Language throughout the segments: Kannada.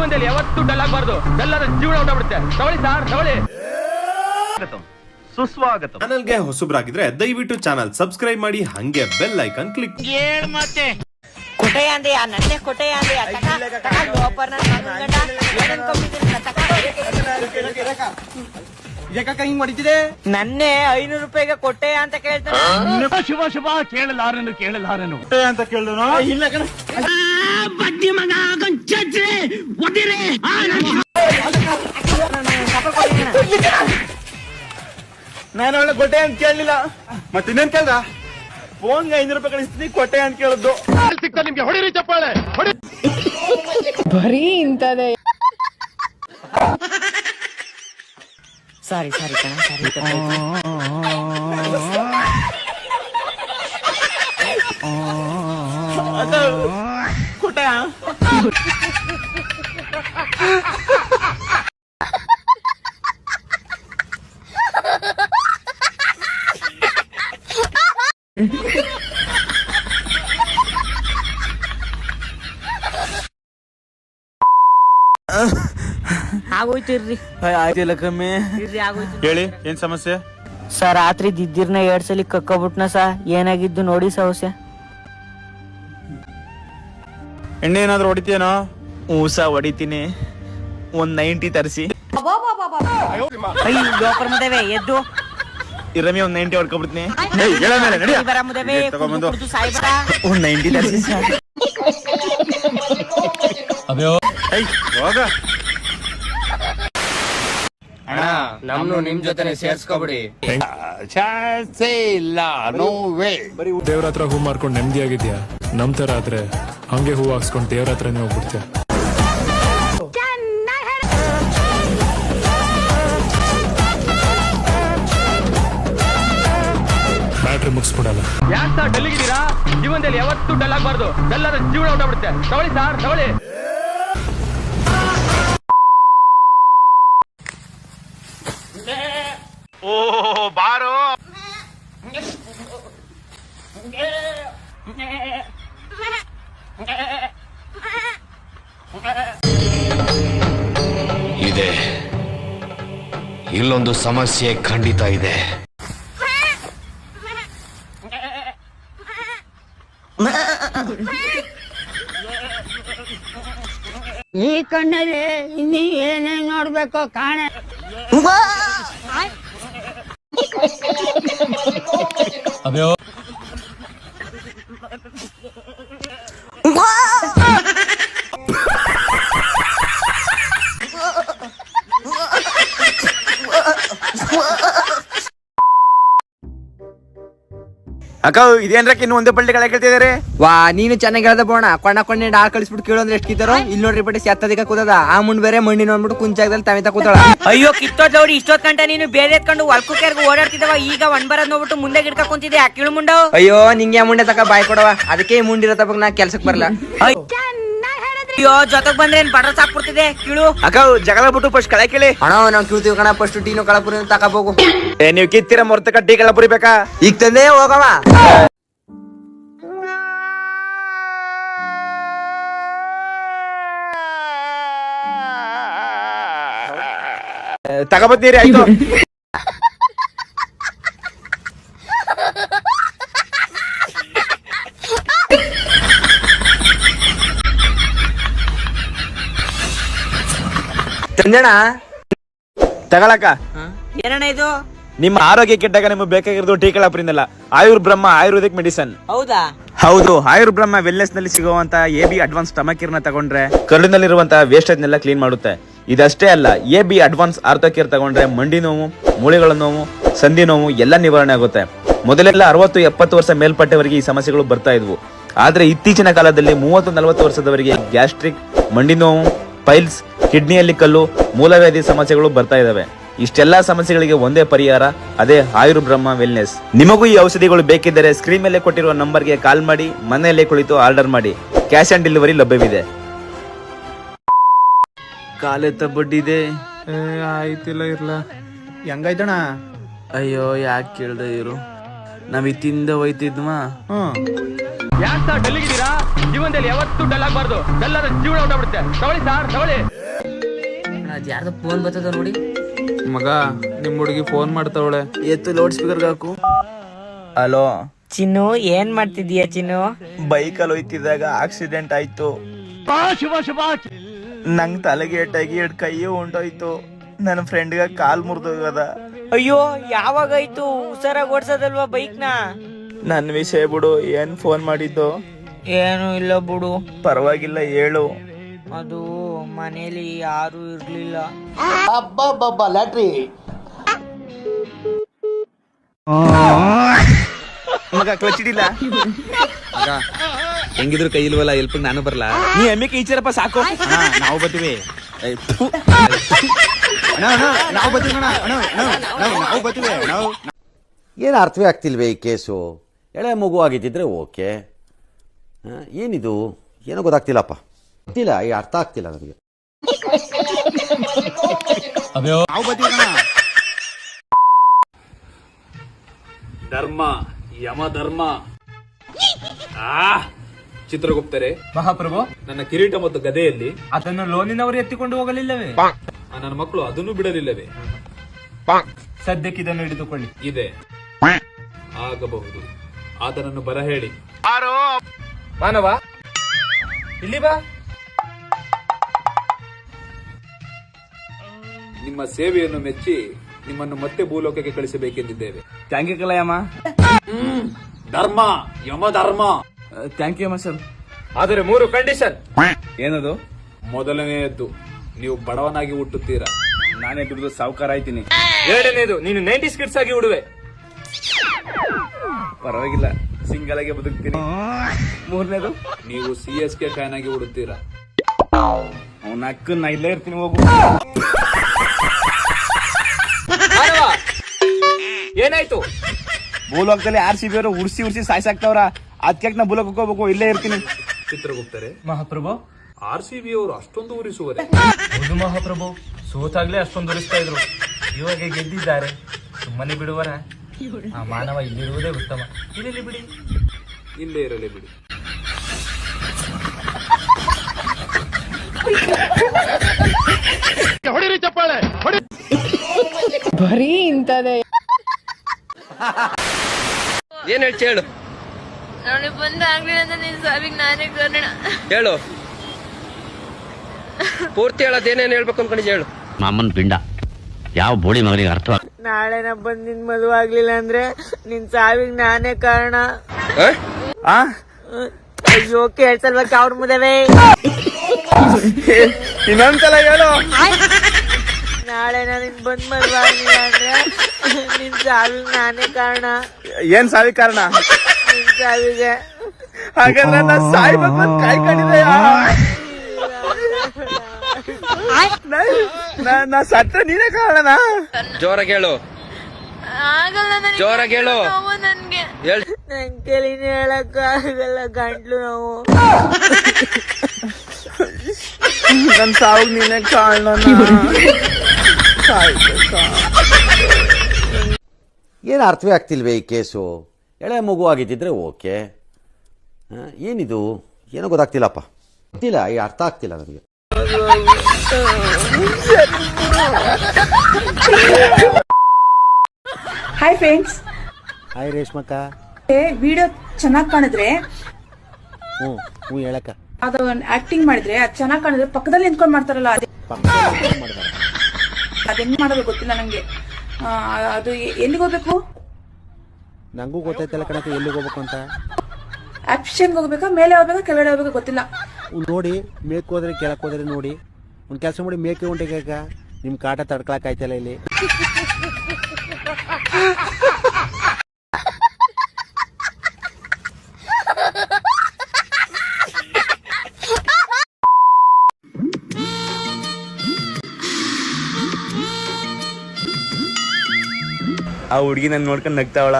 ಜೀವನದಲ್ಲಿ ಯಾವತ್ತೂ ಡಲ್ ಆಗಬಾರ್ದು. ಡಲ್ ಆದ್ರೆ ಜೀವನ ಹೊಟ್ಟಬಿಡುತ್ತೆ ತಗೊಳ್ಳಿ ಸಾರ್ ತಗೊಳ್ಳಿ ಸುಸ್ವಾಗತ. ಚಾನಲ್ಗೆ ಹೊಸಬ್ರಾಗಿದ್ರೆ ದಯವಿಟ್ಟು ಚಾನಲ್ ಸಬ್ಸ್ಕ್ರೈಬ್ ಮಾಡಿ ಹಂಗೆ ಬೆಲ್ ಐಕನ್ ಕ್ಲಿಕ್ ಕೊಟ್ಟೆಯಾಂದೆ ಆ ನನ್ನೆ ಕೊಟ್ಟೆಯಾಂದೆ ಆ ತಕ ತಕ ಲೋಪರ್ನ ಮಗಂಗಡ ಏನನ್ ಕಂಬಿದಿರ ತಕ. ನನ್ನೆ ಐನೂರು ರೂಪಾಯಿಗೆ ಕೊಟ್ಟೆ ಅಂತ ಕೇಳ್ತಾನೆ. ಶುಭ ಶುಭ ಕೇಳಲಾರನು ಕೇಳಲಾರನು. ನಾನು ಒಳ್ಳೆ ಕೊಟ್ಟೆ ಅಂತ ಕೇಳಲಿಲ್ಲ. ಮತ್ತೆ ಇನ್ನೇನ್ ಕೇಳ್ದ? ಫೋನ್ ಐನೂರು ರೂಪಾಯಿ ಕಳಿಸ್ತೀನಿ ಕೊಟ್ಟೆ ಅಂತ ಕೇಳಿದ್ದು ಸಿಕ್ತಾ ನಿಮ್ಗೆ ಹೊಡಿರಿ ಚಪ್ಪಾಳೆ ಹೊಡಿ. ಬರೀ ಇಂಥದೇ ಸಾರಿ ಸಾರಿ ಕಣ ಸಾರಿ ಕೊಟ್ಟೆ ಆಗೋಯ್ತು ಇರ್ರಿ ಆಯ್ತಿಲ್ಲ ಕಮ್ಮಿ. ಇರ್ರಿ ಆಗೋಯ್ತು. ಹೇಳಿ ಏನ್ ಸಮಸ್ಯೆ? ಸರ್ ರಾತ್ರಿ ದಿದ್ದಿರ್ನ ಎರಡ್ ಸಲ ಕಕ್ಕೊಬಿಟ್ನ ಸಾ ಏನಾಗಿದ್ದು ನೋಡಿ ಸಮಸ್ಯೆ. ಎಣ್ಣೆ ಏನಾದ್ರು ಹೊಡಿತೀನೋ ಊಸ ಹೊಡಿತೀನಿ. ಒಂದ್ ನೈಂಟಿ ತರಿಸಿ. ಅಯ್ಯ ಲೋಪರ್ ಮುದವೆ ಎದ್ದು. ಇರಮಿ ಒಂದ್ ನೈಂಟಿ ಹೊಡ್ಕೊಬಿಡ್ತೀನಿ. ಬರ ಮುದವೆ ತಗೊಂಬಂದು ಕುಡ್ದು ಸಾಯ್ಬೇಡ. ಒಂದ್ ನೈಂಟಿ ತರಿಸಿ. ಹೋಗ. ನಮ್ನು ನಿಮ್ ಜೊತೆನೆ ಸೇರ್ಸ್ಕೊಬಿಡಿ. ದೇವ್ರ ಹತ್ರ ಹೂ ಮಾರ್ಕೊಂಡು ನೆಮ್ಮದಿಯಾಗಿದ್ಯಾ ನಮ್ ತರ ಆದ್ರೆ ಹಂಗೆ ಹೂ ಹಾಕ್ಸ್ಕೊಂಡು ದೇವ್ರ ಹತ್ರನೇ ಹೋಗ್ಬಿಡ್ತೀಯ? ಬ್ಯಾಟ್ರಿ ಮುಗಿಸ್ಬಿಡಲ್ಲ. ಯಾಕೆ ಸರ್ ಡಲ್ಲಿಗಿದ್ದೀರಾ? ಜೀವನದಲ್ಲಿ ಯಾವತ್ತೂ ಡಲ್ ಆಗ್ಬಾರ್ದು. ಡಲ್ ಆದ್ರೆ ಜೀವನ ಹೊಟ್ಟಬಿಡುತ್ತೆ ತಗೊಳ್ಳಿ ಸಾರ್ ತಗೊಳ್ಳಿ. ಓ ಬಾರೋ. ಇದೆ. ಇಲ್ಲೊಂದು ಸಮಸ್ಯೆ ಖಂಡಿತ ಇದೆ. ಈ ಕಣ್ಣಲ್ಲಿ ಇನ್ನೀ ಏನೇನ್ ನೋಡ್ಬೇಕು ಕಾಣೆ. うわー。食べよう ಅಕ್ಕ ಇದೇನ್ರಕ್ಕೆ ಇನ್ನು ಒಂದೇ ಪಲ್ಟಿ ಕಳೆ ಕೇಳ್ತಿದಾರೆ? ವಾ ನೀನು ಚೆನ್ನಾಗಿ ಹೇಳ್ದ ಬೋಣ. ಕೊಂಡ ಕೊಣ್ಣೆ ಡಾ ಕಳಿಸ್ಬಿಟ್ಟು ಕೇಳೋದ್ರೆ ಎಷ್ಟು ಕಿತ್ತಾರೋ ಇಲ್ಲಿ ನೋಡ್ರಿ ಬಟ್ಟೆ ಸತ್ತದಿಕ ಕೂತದ ಆ ಮುಂಡ್ ಬೇರೆ ಮಣ್ಣಿನ ನೋಡ್ಬಿಟ್ಟು ಕುಂಚಾಗದಲ್ಲಿ ತಮಿತ ಕೂತಾಳ ಅಯ್ಯೋ ಕಿತ್ತೋ ನೋಡಿ ಇಷ್ಟೊತ್ ಗಂಟೆ ನೀನು ಬೇರೆ ಎತ್ಕೊಂಡು ಹೊಲ್ಕು ಕೆರ್ಗು ಓಡಾಡ್ತಿದ್ದಾವ ಈಗ ಒಂದ್ ಬರೋದ್ ನೋಡ್ಬಿಟ್ಟು ಮುಂದೆ ಗಿಡ್ಕ ಕುಂತಿದ್ದೆ ಕಿಳು ಮುಂಡೋ. ಅಯ್ಯೋ ನಿಂಗೆ ಆ ಮುಂಡೆ ತಕ ಬಾಯ್ ಕೊಡವ ಅದಕ್ಕೆ ಮುಂಡಿರೋ ತಪ್ಪ ನಾ ಕೆಲ್ಸಕ್ಕೆ ಬರಲ್ಲ ಅಯ್ಯೋ ಜೊತೆಗ್ ಬಂದ್ರೆ ಏನ್ ಬಡ್ರ ಸಾಕ್ಬಿಡ್ತಿದೆ? ಕಿಳು. ಅಕ್ಕ ಜಗಳ ಬಿಟ್ಟು ಫಸ್ಟ್ ಕಳೆ ಕೇಳಿ. ಅಣ್ಣ ನಾವು ಕೇಳ್ತೀವಿ ಕಣ ಫಸ್ಟ್ ಟೀನು ಕಳಪುರಿ ತಕೋಬೇಕು ಏ ನೀವು ಕಿತ್ತೀರ ಮೊರ್ತ ಕಟ್ಟಿ ಕಳ ಪುರಿಬೇಕಾ ಈಗ ತಂದೆ ಹೋಗವ. ತಗೋಬತ್ತೀರಿ ಆಯ್ತು. ತಂದೆಣ ತಗೊಳಕ ಏನಣ್ಣ ಇದು? ನಿಮ್ಮ ಆರೋಗ್ಯ ಕೆಟ್ಟಾಗ ನಿಮ್ಗೆ ಬೇಕಾಗಿರೋದು tea Ayurbrahma Ayur Brahma ayurvedic medicine. ಹೌದಾ? ಹೌದು ಆಯುರ್ಬ್ರಹ್ಮ ವೆಲ್ನೆಸ್ನಲ್ಲಿ ಸಿಗುವಂತ ಎ ಬಿ ಅಡ್ವಾನ್ಸ್ ಟಮಕೀರ್ನ ತಗೊಂಡ್ರೆ ಕರುಳಿನಲ್ಲಿರುವಂತಹ ವೇಸ್ಟೇಜ್ ನೆಲ್ಲ ಕ್ಲೀನ್ ಮಾಡುತ್ತೆ. ಇದಷ್ಟೇ ಅಲ್ಲ ಎ ಬಿ ಅಡ್ವಾನ್ಸ್ ಆರ್ಥೋಕೇರ್ ತಗೊಂಡ್ರೆ ಮಂಡಿ ನೋವು ಮೂಳೆಗಳ ನೋವು ಸಂಧಿ ನೋವು ಎಲ್ಲ ನಿವಾರಣೆ ಆಗುತ್ತೆ. ಮೊದಲೆಲ್ಲ ಅರವತ್ತು ಎಪ್ಪತ್ತು ವರ್ಷ ಮೇಲ್ಪಟ್ಟವರಿಗೆ ಈ ಸಮಸ್ಯೆಗಳು ಬರ್ತಾ ಇದ್ವು. ಆದ್ರೆ ಇತ್ತೀಚಿನ ಕಾಲದಲ್ಲಿ ಮೂವತ್ತು ನಲವತ್ತು ವರ್ಷದವರಿಗೆ ಗ್ಯಾಸ್ಟ್ರಿಕ್ ಮಂಡಿ ನೋವು ಪೈಲ್ಸ್ ಕಿಡ್ನಿಯಲ್ಲಿ ಕಲ್ಲು ಮೂಲವ್ಯಾಧಿ ಸಮಸ್ಯೆಗಳು ಬರ್ತಾ ಇದಾವೆ. ಇಷ್ಟೆಲ್ಲಾ ಸಮಸ್ಯೆಗಳಿಗೆ ಒಂದೇ ಪರಿಹಾರ ಅದೇ ಆಯುರ್ ಬ್ರಹ್ಮ ವೆಲ್ನೆಸ್ ನಿಮಗೂ ಈ ಔಷಧಿಗಳು ಬೇಕಿದ್ದರೆ ಸ್ಕ್ರೀನ್ ಮೇಲೆ ಕೊಟ್ಟಿರುವ ನಂಬರ್ಗೆ ಕಾಲ್ ಮಾಡಿ ಮನೆಯಲ್ಲೇ ಕುಳಿತು ಆರ್ಡರ್ ಮಾಡಿ. ಕ್ಯಾಶ್ ಆನ್ ಡೆಲಿವರಿ ಲಭ್ಯವಿದೆ. ಕಾಲೆತ್ತ ಬಡ್ಡಿದೆ. ಆಯ್ತಿಲ್ಲ ಇರ್ಲ. ಹೆಂಗಾಯ್ತಣ ಅಯ್ಯೋ ಯಾಕೆ ಕೇಳ್ದೆ ಇರು ನಾವ್ ಇತ್ತಿಂದ ಹೋಯ್ತಿದ್ವಾ? ಯಾಕೆ ಸರ್ ಡಲ್ ಇದ್ದೀರಾ ಜೀವನದಲ್ಲಿ ಯಾವತ್ತೂ ಡಲ್ ಆಗ್ಬಾರ್ದು. ಡಲ್ ಆದ್ರೆ ಜೀವನ ಹೊಟ್ಟಬಿಡುತ್ತೆ ತಗೊಳ್ಳಿ ಸರ್ ತಗೊಳ್ಳಿ ಯಾರ್ದು ಫೋನ್ ಬರ್ತದ ನೋಡಿ. ಮಗ ನಿಮ್ಮ ಹುಡುಗಿ ಫೋನ್ ಮಾಡ್ತಾವಳೆ. ಎತ್ತು ಲೌಡ್ ಸ್ಪೀಕರ್ ಹಾಕು. ಹಲೋ ಚಿನ್ನು ಏನ್ ಮಾಡ್ತಿದೀಯ ಚಿನ್ನು? ಬೈಕಲ್ಲಿ ಹೋಯ್ತಿದ್ದಾಗ ಆಕ್ಸಿಡೆಂಟ್ ಆಯ್ತು. ನಂಗ್ ತಲೆಗೆ ಏಟಾಗಿ ಎರಡ್ ಕೈಯು ಉಂಟೋಯ್ತು. ನನ್ನ ಫ್ರೆಂಡ್ಗ ಕಾಲ್ ಮುರಿದೋಗದ ಅಯ್ಯೋ ಯಾವಾಗಾಯ್ತು ಹುಷಾರಾಗಿ ಓಡ್ಸೋದಲ್ವಾ ಬೈಕ್ನ? ನನ್ ವಿಷಯ ಬಿಡು ಏನ್ ಫೋನ್ ಮಾಡಿದ್ದು? ಏನು ಇಲ್ಲ ಬಿಡು. ಪರವಾಗಿಲ್ಲ ಹೇಳು. ಅದು ಮನೇಲಿ ಯಾರು ಇರ್ಲಿಲ್ಲ. ಮಗ ಕ್ಲಚ್ ಹಿಡಿಲ್ಲ ಮಗ ಹೆಂಗಿದ್ರು ಕೈ ಇಲ್ವಲ್ಲ ಎಲ್ಪ್ ನಾನು ಬರಲ್ಲ ನೀ ಎಮ್ಮೆ ಕೀಚರಪ್ಪ ಈಚರಪ್ಪ ಸಾಕು. ನಾವು ಬರ್ತೀವಿ ನಾವು ಬರ್ತೀವಿ ನಾವು ಬರ್ತೀವಿ ನಾವು ಏನು ಅರ್ಥವೇ ಆಗ್ತಿಲ್ವೇ ಈ ಕೇಸು? ಎಳೆ ಮಗು ಆಗಿದ್ದಿದ್ರೆ ಓಕೆ. ಏನಿದು? ಏನೋ ಗೊತ್ತಾಗ್ತಿಲ್ಲಪ್ಪ. ಗೊತ್ತಿಲ್ಲ ಈ ಅರ್ಥ ಆಗ್ತಿಲ್ಲ ನನಗೆ. ಧರ್ಮ ಯಮ ಧರ್ಮ. ಆ ಚಿತ್ರಗುಪ್ತರೆ ಮಹಾಪ್ರಭು ನನ್ನ ಕಿರೀಟ ಮತ್ತು ಗದೆಯಲ್ಲಿ ಅದನ್ನು ಲೋನಿನವರು ಎತ್ತಿಕೊಂಡು ಹೋಗಲಿಲ್ಲವೇ? ಆ ನನ್ನ ಮಕ್ಕಳು ಅದನ್ನು ಬಿಡಲಿಲ್ಲವೇ? ಸದ್ಯಕ್ಕೆ ಇದನ್ನು ಹಿಡಿದುಕೊಳ್ಳಿ. ಇದೆ. ಆಗಬಹುದು. ಆತನನ್ನು ಬರ ಹೇಳಿ. ಮಾನವ ಇಲ್ಲಿ ಬಾ. ನಿಮ್ಮ ಸೇವೆಯನ್ನು ಮೆಚ್ಚಿ ನಿಮ್ಮನ್ನು ಮತ್ತೆ ಭೂಲೋಕಕ್ಕೆ ಕಳಿಸಬೇಕೆಂದಿದ್ದೇವೆ. Thank you ಕಲಯಮ್ಮ. Dharma Yama Dharma. Thank you ಅಮ್ಮ ಸರ್. ಆದರೆ ಮೂರು ಕಂಡೀಷನ್. ಏನದು? ಮೊದಲನೆಯದ್ದು ನೀವು ಬಡವನಾಗಿ ಹುಟ್ಟುತ್ತೀರಾ? ನಾನೇ ದುಡಿದು ಸಾವುಕಾರ ಆಯ್ತೀನಿ. ಎರಡನೇದು ನೀನು ನೈಂಟಿ ಸ್ಕಿಟ್ಸ್ ಆಗಿ ಉಡುವೆ. ಪರವಾಗಿಲ್ಲ ಸಿಂಗಲ್ ಆಗಿ ಬದುಕ್ತೀನಿ. ಮೂರನೇದು? ನೀವು ಸಿ ಎಸ್ ಕೆ ಫ್ಯಾನ್ ಆಗಿ ಹುಡುತ್ತೀರಾ ಅವನ ಅಕ್ಕ ನಾ ಇಲ್ಲೇ ಇರ್ತೀನಿ ಹೋಗು. ಏನಾಯ್ತು? ಭೂಲೋಕದಲ್ಲಿ ಆರ್ ಸಿ ಬಿ ಅವರು ಉರ್ಸಿ ಉರ್ಸಿ ಸಾಯ್ಸಾಕ್ತವ್ರ. ಅದಕ್ಕೆ ನಾ ಭೂಲೋಕಕ್ಕೆ ಹೋಗ್ಬೇಕು? ಇಲ್ಲೇ ಇರ್ತೀನಿ. ಚಿತ್ರಗುಪ್ತರೆ ಮಹಾಪ್ರಭು. ಆರ್ ಸಿ ಬಿ ಅವರು ಅಷ್ಟೊಂದು ಉರಿಸುವರೆ. ಹೌದು ಮಹಾಪ್ರಭು. ಸೋತಾಗ್ಲೇ ಅಷ್ಟೊಂದು ಉರಿಸ್ತಾ ಇದ್ರು. ಇವಾಗ ಗೆದ್ದಿದ್ದಾರೆ. ಸುಮ್ಮನೆ ಬಿಡುವರ. ಆ ಮಾನವ ಇಲ್ಲಿರುವುದೇ ಉತ್ತಮ. ಇಲ್ಲಿ ಬಿಡಿ. ಇಲ್ಲೇ ಇರಲಿ ಬಿಡಿ. ಬರೀ ಇಂಥದೇ ಏನ್ ಹೇಳ್ತಿ ಹೇಳು? ನೋಡಿ ಬಂದ ಆಗ್ಲಿಲ್ಲ ಅಂದ್ರೆ ನಿನ್ ಸಾವಿಗೆ ನಾನೇ ಕಾರಣ ಹೇಳು. ಪೂರ್ತಿ ಹೇಳೋದ್ ಏನೇನು ಹೇಳ್ಬೇಕು ಅನ್ಕೊಂಡಿದ್ದೆ ಹೇಳು. ಮಾಮನ್ ಪಿಂಡ ಯಾವ ಬೋಳಿ ಮಗನಿಗೆ ಅರ್ಥ ನಾಳೆ ನಾ ಬಂದ್ ನಿನ್ ಮದುವೆ ಆಗ್ಲಿಲ್ಲ ಅಂದ್ರೆ ನಿನ್ ಸಾವಿಗೆ ನಾನೇ ಕಾರಣ. ಆ? ಅಯ್ಯೋ ಕೇಳ್ಸಲ್ವಾ ಅವ್ರ ಮುದವೇ? ಇನ್ನೊಂದ್ಸಲ ಹೇಳು. ನಾಳೆ ನಾನು ನಿನ್ ಬಂದ್ ಮದುವೆ ಆಗಿಲ್ಲ ಅಂದ್ರೆ ನಿನ್ ಸಾವಿಗೆ ನಾನೇ ಕಾರಣ. ಏನ್ ಸಾವಿ ಕಾರಣ? ನಿನ್ ಸಾವಿಗೆ. ಹಾಗಾದ್ರೆ ನಾ ಸಾಯ್ಬೇಕು ಅಂತ ಕಾಯ್ಕೊಂಡಿದ್ದೆ ನಾ ಸತ್ತ ನೀನೇ ಕಾರಣನಾ? ಜೋರ ಕೇಳು ಆಗಲ್ಲ ನನಗೆ ಜೋರಾಗಿ ಹೇಳು. ನೋವು ನನ್ಗೆ. ಹೇಳ್. ನನ್ ಕೈಲಿನ ಹೇಳಕ್ ಆಗಲ್ಲ ಗಂಟ್ಲು ನೋವು. ನನ್ ಸಾವು ನೀನೇ ಕಾರಣ ಏನು ಅರ್ಥವೇ ಆಗ್ತಿಲ್ವೇ ಈ ಕೇಸು? ಎಳೆ ಮಗು ಆಗಿದ್ದಿದ್ರೆ ಓಕೆ. ಏನಿದು? ಏನೋ ಗೊತ್ತಾಗ್ತಿಲ್ಲಪ್ಪ. ಗೊತ್ತಿಲ್ಲ ಈ ಅರ್ಥ ಆಗ್ತಿಲ್ಲ ನನಗೆ. ಹಾಯ್ ಫ್ರೆಂಡ್ಸ್ ಹಾಯ್ ರೇಷ್ಮಕ್ಕ ವಿಡಿಯೋ ಚೆನ್ನಾಗಿ ಕಾಣಿದ್ರೆ? ಹ್ಞೂ ಹ್ಞೂ ಹೇಳಕ್ಕ. ಅದು ಆಕ್ಟಿಂಗ್ ಮಾಡಿದ್ರೆ ಅದು ಚೆನ್ನಾಗಿ ಕಾಣಿದ್ರೆ ಪಕ್ಕದಲ್ಲಿ ನಿಂತ್ಕೊಂಡು ಮಾಡ್ತಾರಲ್ಲ ಅದೇ. ಅದ್ ಹೆಂಗ್ ಮಾಡೋದು ಗೊತ್ತಿಲ್ಲ ನಂಗೆ. ಅದು ಎಲ್ಲಿಗೆ ಹೋಗ್ಬೇಕು? ನಂಗೂ ಗೊತ್ತಾಯ್ತಲ್ಲ ಕಣಕ್ಕ ಎಲ್ಲಿಗೆ ಹೋಗ್ಬೇಕು ಅಂತ. ಆಪ್ಷನ್ಗೆ ಹೋಗ್ಬೇಕಾ ಮೇಲೆ ಹೋಗ್ಬೇಕಾ ಕೆಳಗಡೆ ಹೋಗ್ಬೇಕಾ ಗೊತ್ತಿಲ್ಲ. ನೋಡಿ ಮೇಕ್ ಹೋದ್ರೆ ಕೆಳಕ್ ಹೋದ್ರೆ ನೋಡಿ. ಒಂದು ಕೆಲಸ ಮಾಡಿ ಮೇಕೆ ಉಂಟೆ ನಿಮ್ಮ ಕಾಟ ತಡ್ಕೊಳಕ್ ಆಯ್ತಲ್ಲ ಇಲ್ಲಿ. ಆ ಹುಡುಗಿ ನನ್ ನೋಡ್ಕೊಂಡ್ ನಗ್ತಾವಳ.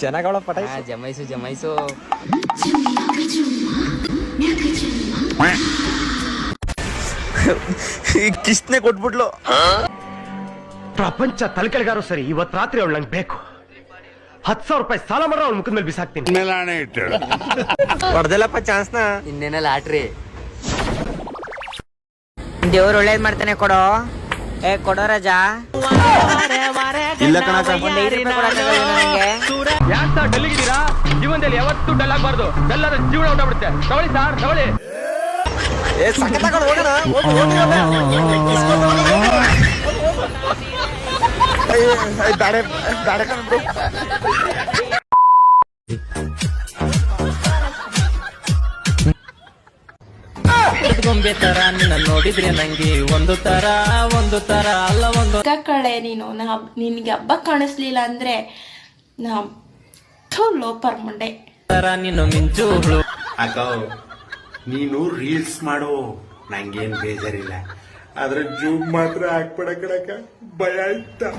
ಚೆನ್ನಾಗವಳ ಪಟ ಜಮೈಸು ಜಮಾಯಿಸು ಕಿಸ್ನೆ ಕೊಟ್ಬಿಟ್ಲು. ಪ್ರಪಂಚ ತಲೆಕೆಳಗಾರು ಸರಿ ಇವತ್ ರಾತ್ರಿ ಅವಳು ನಂಗೆ ಬೇಕು. ಹತ್ತು ಸಾವಿರ ರೂಪಾಯಿ ಸಾಲ ಮಾಡ್ರ ಅವ್ಳ ಮುಖದ ಮೇಲೆ ಬಿಸಾಕ್ತೀನಿ. ಹೊಡೆದಲ್ಲಪ್ಪ ಚಾನ್ಸ್ನ? ಇನ್ನೇನ ಲಾಟ್ರಿ. ದೇವ್ರು ಒಳ್ಳೇದ್ ಮಾಡ್ತಾನೆ ಕೊಡೋ. ಏ ಕೊಡೋ ರಾಜಾ. ಇಲ್ಲ ಕಣಕ ಒಂದ್ ಐದು ರೂಪಾಯಿ ಕೊಡಕ್ಕಾಗಲ್ವೇನೋ ನಂಗೆ ಯಾಕೆ ಸರ್ ಡಲ್ಲಿಗಿದ್ದೀರಾ? ಜೀವನದಲ್ಲಿ ಯಾವತ್ತೂ ಡಲ್ ಆಗಬಾರ್ದು. ಡಲ್ ಆದ್ರೆ ಜೀವನ ಹೊಟ್ಟಬಿಡುತ್ತೆ ತಗೊಳ್ಳಿ ಸರ್ ತಗೊಳ್ಳಿ ಏ ಸಖತ್ ಹೋಗೋಣ. ಕಳೆ ನೀನು ನಾ ನಿನ್ಗೆ ಹಬ್ಬ ಕಾಣಿಸ್ಲಿಲ್ಲ ಅಂದ್ರೆ ನಾ ಥು, ಲೋಪರ್ ಮುಂಡೆ. ತರ ನೀನು ರೀಲ್ಸ್ ಮಾಡು. ನಂಗೇನ್ ಬೇಜಾರಿಲ್ಲ. ಆದ್ರೆ ಜೂಮ್ ಮಾತ್ರ ಹಾಕ್ಬೇಡ ಭಯ ಭಯ ಆಯ್ತಾ?